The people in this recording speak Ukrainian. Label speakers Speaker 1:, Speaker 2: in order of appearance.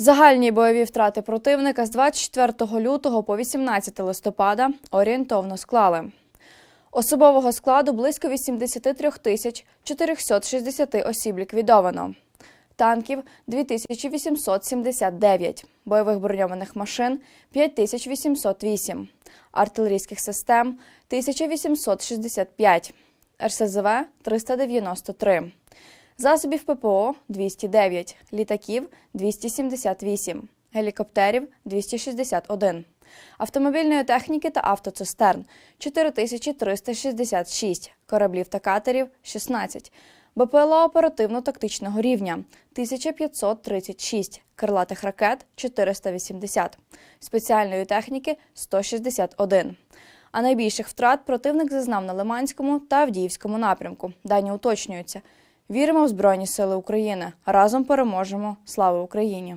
Speaker 1: Загальні бойові втрати противника з 24 лютого по 18 листопада орієнтовно склали. Особового складу близько 83 тисяч 460 осіб ліквідовано. Танків 2879, бойових броньованих машин 5808, артилерійських систем 1865, РСЗВ 393, засобів ППО 209, літаків 278, гелікоптерів 261, автомобільної техніки та автоцистерн 4366, кораблів та катерів 16, БПЛА оперативно-тактичного рівня 1536, крилатих ракет 480, спеціальної техніки 161. А найбільших втрат противник зазнав на Лиманському та Авдіївському напрямку. Дані уточнюються. Віримо в Збройні Сили України. Разом переможемо. Слава Україні!